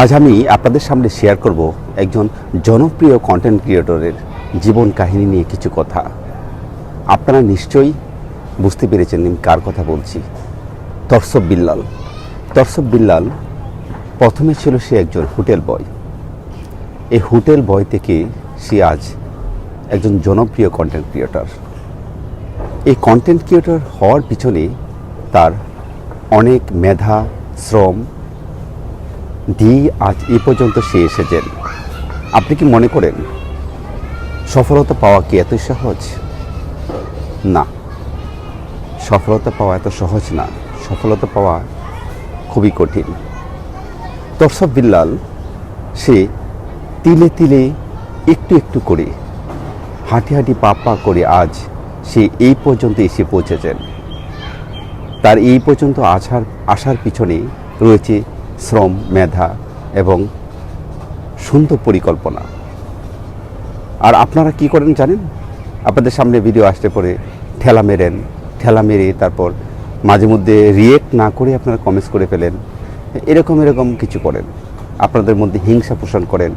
আজ আমি আপনাদের সামনে শেয়ার করব একজন জনপ্রিয় কন্টেন্ট ক্রিয়েটরের জীবন কাহিনী নিয়ে কিছু কথা। আপনারা নিশ্চয়ই বুঝতে পেরেছেন আমি কার কথা বলছি। তরসব বিল্লাল। তরসব বিল্লাল প্রথমে ছিল সে একজন হোটেল বয়। এই হোটেল বয় থেকে সে আজ একজন জনপ্রিয় কন্টেন্ট ক্রিয়েটর এই কন্টেন্ট ক্রিয়েটর হওয়ার পিছনে তার অনেক মেধা, শ্রম দিয়ে আজ এ পর্যন্ত সে এসেছেন। আপনি কি মনে করেন, সফলতা পাওয়া কি এতই সহজ? না, সফলতা পাওয়া এত সহজ না, সফলতা পাওয়া খুবই কঠিন। তরসব বিল্লাল, সে তিলে তিলে একটু একটু করে, হাঁটি হাঁটি পা পা করে আজ সে এই পর্যন্ত এসে পৌঁছেছেন। তার এই পর্যন্ত আসার আসার পিছনে রয়েছে শ্রম, মেধা এবং সুন্দর পরিকল্পনা। আর আপনারা কি করেন জানেন? আপনাদের সামনে ভিডিও আসতে পরে ঠেলা মেরেন, ঠেলা মেরে তারপর মাঝে মধ্যে রিয়েক্ট না করে আপনারা কমেন্টস করে ফেলেন। এরকম এরকম কিছু করেন। আপনাদের মধ্যে হিংসা পোষণ করেন।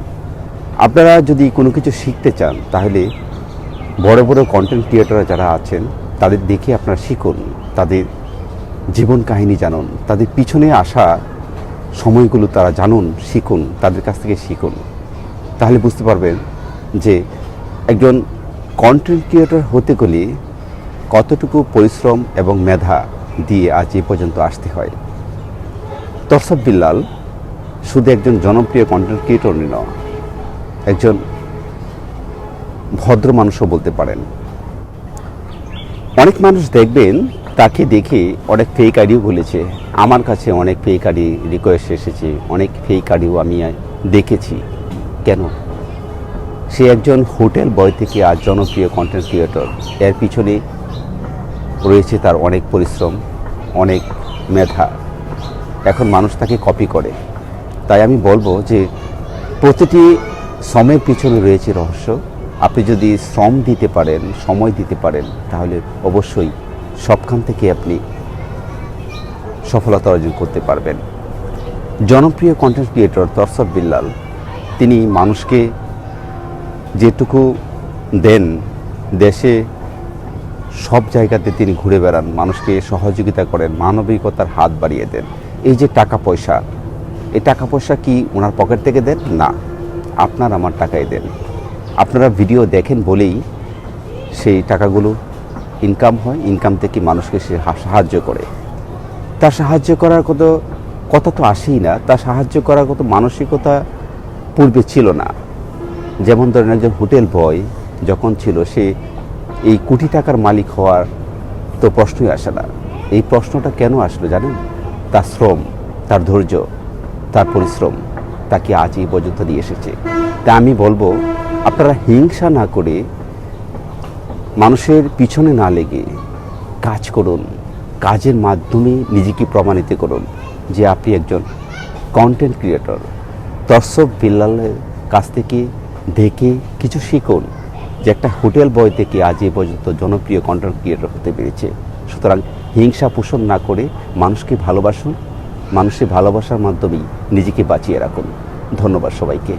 আপনারা যদি কোনো কিছু শিখতে চান, তাহলে বড় বড় কন্টেন্ট ক্রিয়েটররা যারা আছেন, তাদের দেখে আপনারা শিখুন, তাদের জীবন কাহিনী জানুন, তাদের পিছনে আসা সময়গুলো তারা জানুন, শিখুন, তাদের কাছ থেকে শিখুন। তাহলে বুঝতে পারবেন যে একজন কন্টেন্ট ক্রিয়েটর হতে গেলে কতটুকু পরিশ্রম এবং মেধা দিয়ে আজ এ পর্যন্ত আসতে হয়। তরসব বিল্লাল শুধু একজন জনপ্রিয় কন্টেন্ট ক্রিয়েটর নয়, একজন ভদ্র মানুষও বলতে পারেন। অনেক মানুষ দেখবেন তাকে দেখে অনেক ফেক আইডিও বলেছে আমার কাছে অনেক ফেক আইডি রিকোয়েস্ট এসেছে, অনেক ফেক আইডিও আমি দেখেছি। কেন? সে একজন হোটেল বয় থেকে আজ জনপ্রিয় কন্টেন্ট ক্রিয়েটর এর পিছনে রয়েছে তার অনেক পরিশ্রম, অনেক মেধা। এখন মানুষ তাকে কপি করে। তাই আমি বলব যে, প্রতিটি শ্রমের পিছনে রয়েছে রহস্য। আপনি যদি শ্রম দিতে পারেন, সময় দিতে পারেন, তাহলে অবশ্যই সবখান থেকে আপনি সফলতা অর্জন করতে পারবেন। জনপ্রিয় কন্টেন্ট ক্রিয়েটর তরসব বিল্লাল, তিনি মানুষকে যেটুকু দেন, দেশে সব জায়গাতে তিনি ঘুরে বেড়ান, মানুষকে সহযোগিতা করেন, মানবিকতার হাত বাড়িয়ে দেন। এই যে টাকা পয়সা, এই টাকা পয়সা কি ওনার পকেট থেকে দেন? না, আপনার আমার টাকায় দেন। আপনারা ভিডিও দেখেন বলেই সেই টাকাগুলো ইনকাম হয় ইনকাম থেকে মানুষকে সে সাহায্য করে। তার সাহায্য করার কত, কথা তো আসেই না তার সাহায্য করার কত মানসিকতা পূর্বে ছিল না। যেমন ধরেন একজন হোটেল বয় যখন ছিল, সে এই কোটি টাকার মালিক হওয়ার তো প্রশ্নই আসে না। এই প্রশ্নটা কেন আসলো জানেন? তার শ্রম, তার ধৈর্য, তার পরিশ্রম, তাকে আজ এই পর্যন্ত দিয়ে এসেছে। তা আমি বলব, আপনারা হিংসা না করে মানুষের পিছনে না লেগে কাজ করুন, কাজের মাধ্যমে নিজেকে প্রমাণিত করুন যে আপনি একজন কন্টেন্ট ক্রিয়েটর দর্শক বিল্লালের কাছ থেকে দেখে কিছু শিখুন যে একটা হোটেল বয় থেকে আজ এ পর্যন্ত জনপ্রিয় কন্টেন্ট ক্রিয়েটর হতে পেরেছে। সুতরাং হিংসা পোষণ না করে মানুষকে ভালোবাসুন, মানুষের ভালোবাসার মাধ্যমেই নিজেকে বাঁচিয়ে রাখুন। ধন্যবাদ সবাইকে।